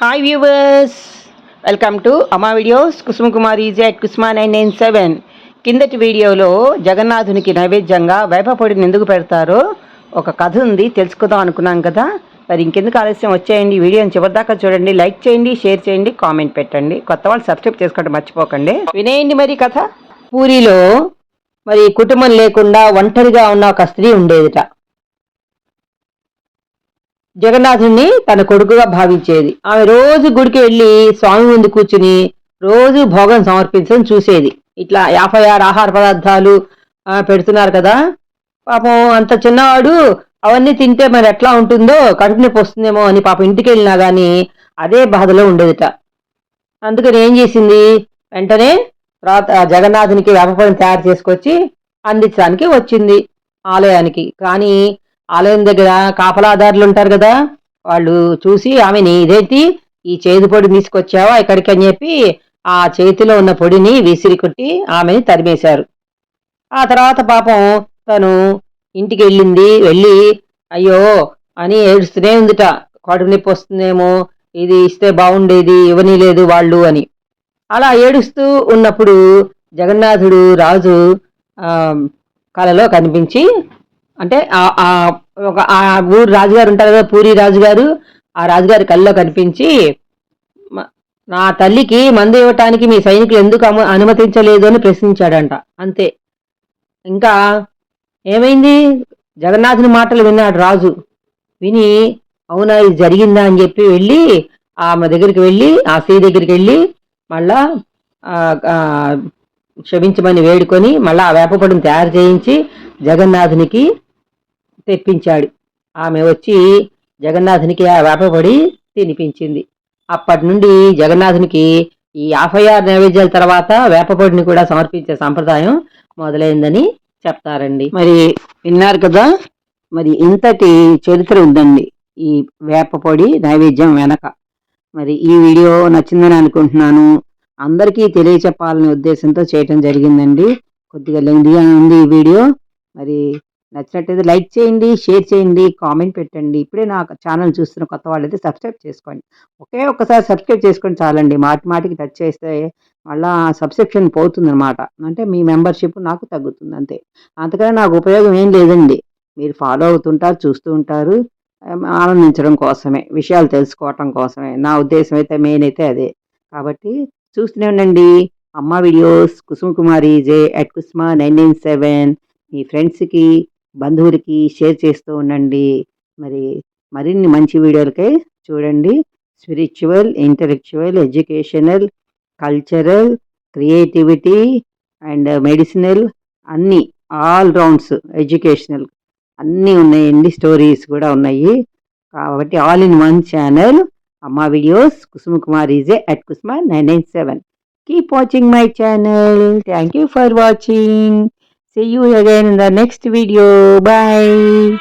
Hi viewers welcome to Ama videos Kusuma Kumar easy at Kusma nine nine seven కిందటి వీడియోలో జగన్నాథునికి నైవేద్యంగా వేపపొడిని ఎందుకు పెడతారో ఒక కథ ఉంది తెలుసుకుందాం అనుకున్నాం కదా. మరి ఇంకెందుకు ఆలస్యం? వచ్చేయండి వీడియోని చివరిదాకా చూడండి లైక్ చేయండి షేర్ చేయండి కామెంట్ పెట్టండి. కొత్త వాళ్ళు సబ్స్క్రైబ్ చేసుకోవడం మర్చిపోకండి. వినేయండి మరి కథ. పూరిలో మరి కుటుంబం లేకుండా ఒంటరిగా ఉన్న ఒక స్త్రీ ఉండేదిట. జగన్నాథుణ్ణి తన కొడుకుగా భావించేది. ఆమె రోజు గుడికి వెళ్ళి స్వామి ముందు కూర్చుని రోజు భోగం సమర్పించడం చూసేది. ఇట్లా యాభై ఆరు ఆహార పదార్థాలు పెడుతున్నారు కదా. పాపం అంత చిన్నవాడు అవన్నీ తింటే మరి ఎట్లా ఉంటుందో కడుపు నొప్పి వస్తుందేమో అని పాపం ఇంటికి వెళ్ళినా కానీ అదే బాధలో ఉండేదిట. అందుకని ఏం చేసింది? వెంటనే రాత జగన్నాథునికి వేపపడం తయారు చేసుకొచ్చి అందించడానికి వచ్చింది ఆలయానికి. కానీ ఆలయం దగ్గర కాపలాదారులు ఉంటారు కదా వాళ్ళు చూసి ఆమెని ఇదేంటి ఈ చేదు పొడి తీసుకొచ్చావా ఇక్కడికి? అని చెప్పి ఆ చేతిలో ఉన్న పొడిని విసిరి కొట్టి ఆమెని తరిమేశారు. ఆ తర్వాత పాపం తను ఇంటికి వెళ్ళింది వెళ్ళి అయ్యో అని ఏడుస్తూనే ఉందిట. కడుపు నొప్పి వస్తుందేమో ఇది ఇస్తే బాగుండేది ఇవ్వని లేదు వాళ్ళు అని. అలా ఏడుస్తూ ఉన్నప్పుడు జగన్నాథుడు రాజు కలలో కనిపించి అంటే ఒక ఆ ఊరు రాజుగారు ఉంటారు కదా పూరి రాజుగారు ఆ రాజుగారి కల్లో కనిపించి నా తల్లికి మందు ఇవ్వటానికి మీ సైనికులు ఎందుకు అనుమతించలేదు అని ప్రశ్నించాడంట. అంతే. ఇంకా ఏమైంది? జగన్నాథుని మాటలు విన్నాడు రాజు. విని అవునా ఇది జరిగిందా అని చెప్పి వెళ్ళి ఆమె దగ్గరికి వెళ్ళి ఆ స్త్రీ దగ్గరికి వెళ్ళి మళ్ళా క్షమించమని వేడుకొని మళ్ళా ఆ వేపపడిని తయారు చేయించి జగన్నాథునికి తెప్పించాడు. ఆమె వచ్చి జగన్నాథునికి ఆ వేపపొడి తినిపించింది. అప్పటి నుండి జగన్నాథునికి ఈ యాభై ఆరు నైవేద్యాల తర్వాత వేపపొడిని కూడా సమర్పించే సంప్రదాయం మొదలైందని చెప్తారండి. మరి విన్నారు కదా మరి ఇంతటి చరిత్ర ఉందండి ఈ వేపపొడి నైవేద్యం వెనక. మరి ఈ వీడియో నచ్చిందని అనుకుంటున్నాను. అందరికీ తెలియచెప్పాలనే ఉద్దేశంతో చేయటం జరిగిందండి. కొద్దిగా లెంగ్దీగా ఉంది ఈ వీడియో. మరి నచ్చినట్టయితే లైక్ చేయండి షేర్ చేయండి కామెంట్ పెట్టండి. ఇప్పుడే నా ఛానల్ చూస్తున్న కొత్త వాళ్ళైతే సబ్స్క్రైబ్ చేసుకోండి. ఒకే ఒక్కసారి సబ్స్క్రైబ్ చేసుకోండి చాలండి. మాటి మాటికి టచ్ చేస్తే మళ్ళా సబ్స్క్రిప్షన్ పోతుంది అనమాట అంటే మీ మెంబర్షిప్ నాకు తగ్గుతుంది అంతే. అంతకన్నా నాకు ఉపయోగం ఏం లేదండి. మీరు ఫాలో అవుతుంటారు చూస్తూ ఉంటారు. ఆనందించడం కోసమే విషయాలు తెలుసుకోవటం కోసమే. నా ఉద్దేశం అయితే మెయిన్ అయితే అదే. కాబట్టి చూస్తూనే ఉండండి. అమ్మ videos Kusuma Kumari J at Kusma nine nine seven. మీ ఫ్రెండ్స్కి బంధువులకి షేర్ చేస్తూ ఉండండి. మరి మరిన్ని మంచి వీడియోలకై చూడండి. Spiritual intellectual educational cultural creativity and medicinal అన్నీ ఆల్ రౌండ్స్ ఎడ్యుకేషనల్ అన్నీ ఉన్నాయండి. స్టోరీస్ కూడా ఉన్నాయి. కాబట్టి ఆల్ ఇన్ వన్ ఛానల్ అమ్మ videos Kusuma Kumar EJ at Kusuma nine nine seven. Keep watching my channel. Thank you for watching. See you again in the next video. Bye.